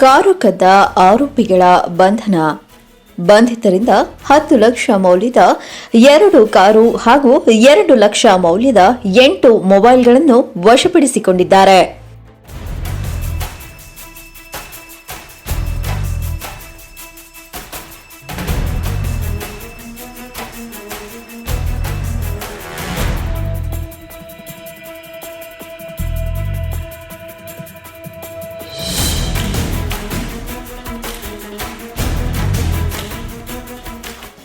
Car ಕದ್ದ ಆರೋಪಿಗಳ ಬಂಧನ. ಬಂಧಿತರಿಂದ ಹತ್ತು ಲಕ್ಷ ಮೌಲ್ಯದ ಎರಡು ಕಾರು ಹಾಗೂ ಎರಡು ಲಕ್ಷ ಮೌಲ್ಯದ ಎಂಟು ಮೊಬೈಲ್ಗಳನ್ನು ವಶಪಡಿಸಿಕೊಂಡಿದ್ದಾರೆ.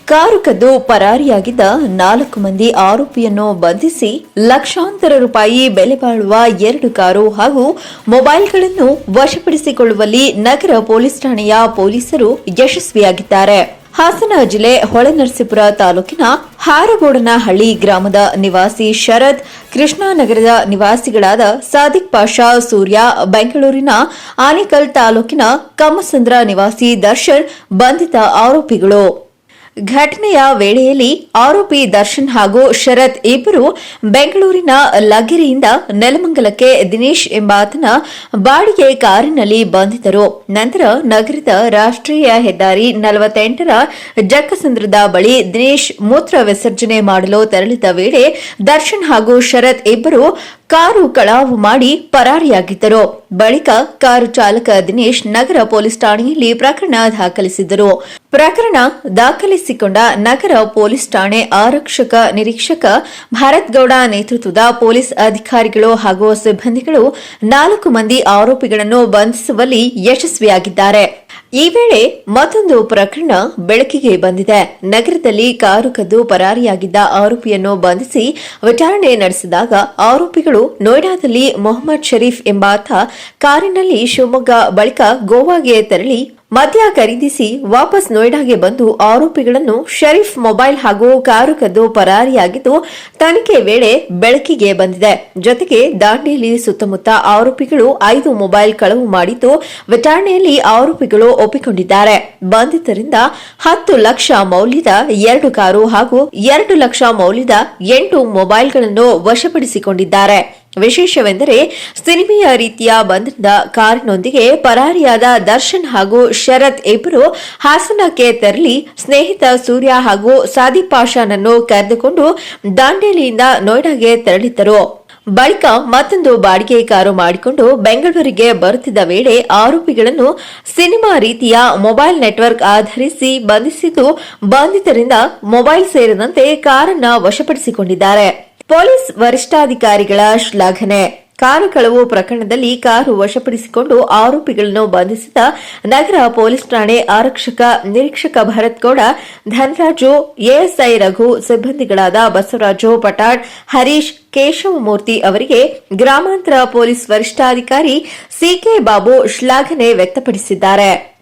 ಕಾರು ಕದ್ದು ಪರಾರಿಯಾಗಿದ್ದ ನಾಲ್ಕು ಮಂದಿ ಆರೋಪಿಯನ್ನು ಬಂಧಿಸಿ ಲಕ್ಷಾಂತರ ರೂಪಾಯಿ ಬೆಲೆ ಬಾಳುವ ಎರಡು ಕಾರು ಹಾಗೂ ಮೊಬೈಲ್ಗಳನ್ನು ವಶಪಡಿಸಿಕೊಳ್ಳುವಲ್ಲಿ ನಗರ ಪೊಲೀಸ್ ಠಾಣೆಯ ಪೊಲೀಸರು ಯಶಸ್ವಿಯಾಗಿದ್ದಾರೆ. ಹಾಸನ ಜಿಲ್ಲೆ ಹೊಳೆನರಸೀಪುರ ತಾಲೂಕಿನ ಹಾರಗೋಡನಹಳ್ಳಿ ಗ್ರಾಮದ ನಿವಾಸಿ ಶರದ್, ಕೃಷ್ಣಾನಗರದ ನಿವಾಸಿಗಳಾದ ಸಾದಿಕ್ ಪಾಷಾ, ಸೂರ್ಯ, ಬೆಂಗಳೂರಿನ ಆನೇಕಲ್ ತಾಲೂಕಿನ ಕಮ್ಮಸಂದ್ರ ನಿವಾಸಿ ದರ್ಶನ್ ಬಂಧಿತ ಆರೋಪಿಗಳು. ಘಟನೆಯ ವೇಳೆಯಲ್ಲಿ ಆರೋಪಿ ದರ್ಶನ್ ಹಾಗೂ ಶರತ್ ಇಬ್ಬರು ಬೆಂಗಳೂರಿನ ಲಗಿರಿಯಿಂದ ನೆಲಮಂಗಲಕ್ಕೆ ದಿನೇಶ್ ಎಂಬಾತನ ಬಾಡಿಗೆ ಕಾರಿನಲ್ಲಿ ಬಂದಿದ್ದರು ನಂತರ ನಗರದ ರಾಷ್ಟ್ರೀಯ ಹೆದ್ದಾರಿ ನಲವತ್ತೆಂಟರ ಜಕ್ಕಸಂದ್ರದ ಬಳಿ ದಿನೇಶ್ ಮೂತ್ರ ವಿಸರ್ಜನೆ ಮಾಡಲು ತೆರಳಿದ ವೇಳೆ ದರ್ಶನ್ ಹಾಗೂ ಶರತ್ ಇಬ್ಬರು ಕಾರು ಕಳಾವು ಮಾಡಿ ಪರಾರಿಯಾಗಿದ್ದರು. ಬಳಿಕ ಕಾರು ಚಾಲಕ ದಿನೇಶ್ ನಗರ ಪೊಲೀಸ್ ಠಾಣೆಯಲ್ಲಿ ಪ್ರಕರಣ ದಾಖಲಿಸಿದ್ದರು. ಪ್ರಕರಣ ದಾಖಲಿಸಿಕೊಂಡ ನಗರ ಪೊಲೀಸ್ ಠಾಣೆ ಆರಕ್ಷಕ ನಿರೀಕ್ಷಕ ಭಾರತ್ ಗೌಡ ನೇತೃತ್ವದ ಪೊಲೀಸ್ ಅಧಿಕಾರಿಗಳು ಹಾಗೂ ಸಿಬ್ಬಂದಿಗಳು ನಾಲ್ಕು ಮಂದಿ ಆರೋಪಿಗಳನ್ನು ಬಂಧಿಸುವಲ್ಲಿ ಯಶಸ್ವಿಯಾಗಿದ್ದಾರೆ. ಈ ವೇಳೆ ಮತ್ತೊಂದು ಪ್ರಕರಣ ಬೆಳಕಿಗೆ ಬಂದಿದೆ. ನಗರದಲ್ಲಿ ಕಾರು ಕದ್ದು ಪರಾರಿಯಾಗಿದ್ದ ಆರೋಪಿಯನ್ನು ಬಂಧಿಸಿ ವಿಚಾರಣೆ ನಡೆಸಿದಾಗ ಆರೋಪಿಗಳು ನೋಯ್ಡಾದಲ್ಲಿ ಮೊಹಮ್ಮದ್ ಶರೀಫ್ ಎಂಬಾತ ಕಾರಿನಲ್ಲಿ ಶಿವಮೊಗ್ಗ ಬಳಿಕ ಗೋವಾಗೆ ತೆರಳಿ ಮದ್ಯ ಖರೀದಿಸಿ ವಾಪಸ್ ನೋಯ್ಡಾಗೆ ಬಂದು ಆರೋಪಿಗಳನ್ನು ಶರೀಫ್ ಮೊಬೈಲ್ ಹಾಗೂ ಕಾರು ಕದ್ದು ಪರಾರಿಯಾಗಿದ್ದು, ತನಿಖೆ ವೇಳೆ ಬೆಳಕಿಗೆ ಬಂದಿದೆ. ಜೊತೆಗೆ ದಾಂಡೇಲಿ ಸುತ್ತಮುತ್ತ ಆರೋಪಿಗಳು ಐದು ಮೊಬೈಲ್ ಕಳವು ಮಾಡಿದ್ದು, ವಿಚಾರಣೆಯಲ್ಲಿ ಆರೋಪಿಗಳು ಒಪ್ಪಿಕೊಂಡಿದ್ದಾರೆ. ಬಂಧಿತರಿಂದ ಹತ್ತು ಲಕ್ಷ ಮೌಲ್ಯದ ಎರಡು ಕಾರು ಹಾಗೂ ಎರಡು ಲಕ್ಷ ಮೌಲ್ಯದ ಎಂಟು ಮೊಬೈಲ್ಗಳನ್ನು ವಶಪಡಿಸಿಕೊಂಡಿದ್ದಾರೆ. ವಿಶೇಷವೆಂದರೆ ಸಿನಿಮೆಯ ರೀತಿಯ ಬಂಧನದ ಕಾರಿನೊಂದಿಗೆ ಪರಾರಿಯಾದ ದರ್ಶನ್ ಹಾಗೂ ಶರತ್ ಇಬ್ಬರು ಹಾಸನಕ್ಕೆ ತೆರಳಿ ಸ್ನೇಹಿತ ಸೂರ್ಯ ಹಾಗೂ ಸಾದಿ ಪಾಷಾನನ್ನು ಕರೆದುಕೊಂಡು ದಾಂಡೇಲಿಯಿಂದ ನೋಯ್ಡಾಗೆ ತೆರಳಿದ್ದರು. ಬಳಿಕ ಮತ್ತೊಂದು ಬಾಡಿಗೆ ಕಾರು ಮಾಡಿಕೊಂಡು ಬೆಂಗಳೂರಿಗೆ ಬರುತ್ತಿದ್ದ ವೇಳೆ ಆರೋಪಿಗಳನ್ನು ಸಿನಿಮಾ ರೀತಿಯ ಮೊಬೈಲ್ ನೆಟ್ವರ್ಕ್ ಆಧರಿಸಿ ಬಂಧಿಸಿದ್ದು, ಬಂಧಿತರಿಂದ ಮೊಬೈಲ್ ಸೇರಿದಂತೆ ಕಾರನ್ನು ವಶಪಡಿಸಿಕೊಂಡಿದ್ದಾರೆ. ಪೊಲೀಸ್ ವರಿಷ್ಠಾಧಿಕಾರಿಗಳ ಶ್ಲಾಘನೆ. ಕಾರು ಕಳವು ಪ್ರಕರಣದಲ್ಲಿ ಕಾರು ವಶಪಡಿಸಿಕೊಂಡು ಆರೋಪಿಗಳನ್ನು ಬಂಧಿಸಿದ ನಗರ ಪೊಲೀಸ್ ಠಾಣೆ ಆರಕ್ಷಕ ನಿರೀಕ್ಷಕ ಭರತ್ ಗೌಡ ಧನರಾಜು, ಎಎಸ್ಐ ರಘು, ಸಿಬ್ಬಂದಿಗಳಾದ ಬಸವರಾಜು ಪಟಾಣ್ ಹರೀಶ್, ಕೇಶವಮೂರ್ತಿ ಅವರಿಗೆ ಗ್ರಾಮಾಂತರ ಪೊಲೀಸ್ ವರಿಷ್ಠಾಧಿಕಾರಿ ಸಿಕೆ ಬಾಬು ಶ್ಲಾಘನೆ ವ್ಯಕ್ತಪಡಿಸಿದ್ದಾರೆ.